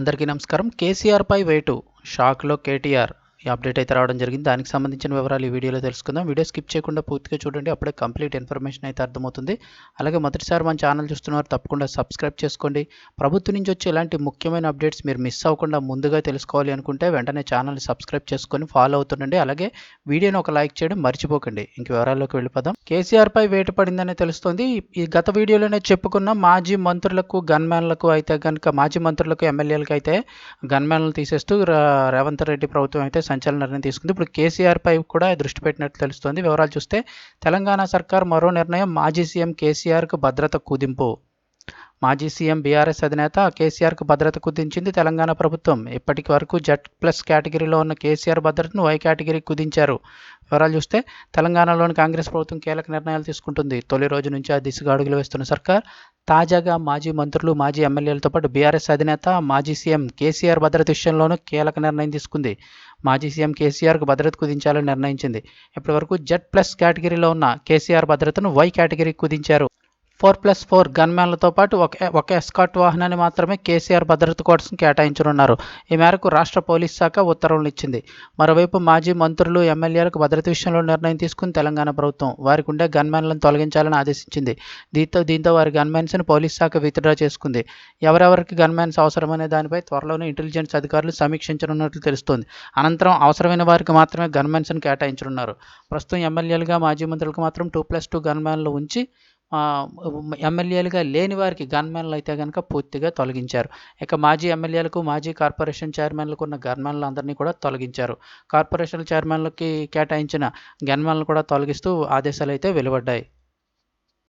అందరికీ నమస్కారం. కేసీఆర్పై వేటు. షాక్లో కేటీఆర్. ఈ అప్డేట్ అయితే రావడం జరిగింది. దానికి సంబంధించిన వివరాలు ఈ వీడియోలో తెలుసుకుందాం. వీడియో స్కిప్ చేయకుండా పూర్తిగా చూడండి. అప్పుడే కంప్లీట్ ఇన్ఫర్మేషన్ అయితే అర్థమవుతుంది. అలాగే మొదటిసారి మన ఛానల్ చూస్తున్నవారు తప్పకుండా సబ్స్క్రైబ్ చేసుకోండి. ప్రభుత్వం నుంచి వచ్చే ఇలాంటి ముఖ్యమైన అప్డేట్స్ మీరు మిస్ అవ్వకుండా ముందుగా తెలుసుకోవాలి అనుకుంటే వెంటనే ఛానల్ సబ్స్క్రైబ్ చేసుకొని ఫాలో అవుతుండండి. అలాగే వీడియోని ఒక లైక్ చేయడం మర్చిపోకండి. ఇంక వివరాల్లోకి వెళ్ళిపోదాం. కేసీఆర్పై వేట పడిందని తెలుస్తుంది. ఈ గత వీడియోలోనే చెప్పుకున్న మాజీ మంత్రులకు గన్మ్యాన్లకు అయితే కనుక మాజీ మంత్రులకు ఎమ్మెల్యేలకు అయితే గన్మ్యాన్లు తీసేస్తూ రేవంత్ రెడ్డి ప్రభుత్వం అయితే సంచలన నిర్ణయం తీసుకుంది. ఇప్పుడు కేసీఆర్ పై కూడా దృష్టి పెట్టినట్లు తెలుస్తోంది. వివరాలు చూస్తే తెలంగాణ సర్కార్ మరో నిర్ణయం మాజీ సీఎం కేసీఆర్కు భద్రత కుదింపు. మాజీ సీఎం బీఆర్ఎస్ అధినేత కేసీఆర్కు భద్రత కుదించింది తెలంగాణ ప్రభుత్వం. ఇప్పటికి వరకు జెడ్ ప్లస్ కేటగిరీలో ఉన్న కేసీఆర్ భద్రతను వై కేటగిరీకి కుదించారు. వివరాలు చూస్తే తెలంగాణలోని కాంగ్రెస్ ప్రభుత్వం కీలక నిర్ణయాలు తీసుకుంటుంది. తొలి రోజు నుంచి ఆ దిశగా అడుగులు వేస్తున్న సర్కార్ తాజాగా మాజీ మంత్రులు మాజీ ఎమ్మెల్యేలతో పాటు బీఆర్ఎస్ అధినేత మాజీ సీఎం కేసీఆర్ భద్రత విషయంలోనూ కీలక నిర్ణయం తీసుకుంది. మాజీ సీఎం కేసీఆర్కు భద్రత కుదించాలని నిర్ణయించింది. ఇప్పటివరకు జెడ్ ప్లస్ కేటగిరీలో ఉన్న కేసీఆర్ భద్రతను వై కేటగిరీకి కుదించారు. ఫోర్ ప్లస్ ఫోర్ గన్మ్యాన్లతో పాటు ఒక ఒక ఎస్కాట్ వాహనాన్ని మాత్రమే కేసీఆర్ భద్రత కోసం కేటాయించనున్నారు. ఈ మేరకు రాష్ట్ర పోలీస్ శాఖ ఉత్తర్వులు ఇచ్చింది మరోవైపు మాజీ మంత్రులు ఎమ్మెల్యేలకు భద్రత విషయంలో నిర్ణయం తీసుకుని తెలంగాణ ప్రభుత్వం వారికి ఉండే గన్మ్యాన్లను తొలగించాలని ఆదేశించింది. దీంతో దీంతో వారి గన్మ్యాన్స్ని పోలీస్ శాఖ విత్డ్రా చేసుకుంది. ఎవరెవరికి గన్మ్యాన్స్ అవసరమనే దానిపై త్వరలోనే ఇంటెలిజెన్స్ అధికారులు సమీక్షించనున్నట్లు తెలుస్తోంది. అనంతరం అవసరమైన వారికి మాత్రమే గన్మెన్స్ను కేటాయించనున్నారు. ప్రస్తుతం ఎమ్మెల్యేలుగా మాజీ మంత్రులకు మాత్రం టూ ప్లస్ టూ గన్మ్యాన్లు ఉంచి ఎమ్మెల్యేలుగా లేని వారికి గన్మెన్లు అయితే కనుక పూర్తిగా తొలగించారు. ఇక మాజీ ఎమ్మెల్యేలకు మాజీ కార్పొరేషన్ చైర్మన్లకు ఉన్న గన్మెన్లు అందరినీ కూడా తొలగించారు. కార్పొరేషన్ చైర్మన్లకి కేటాయించిన గన్మెన్లు కూడా తొలగిస్తూ ఆదేశాలు అయితే వెలువడ్డాయి.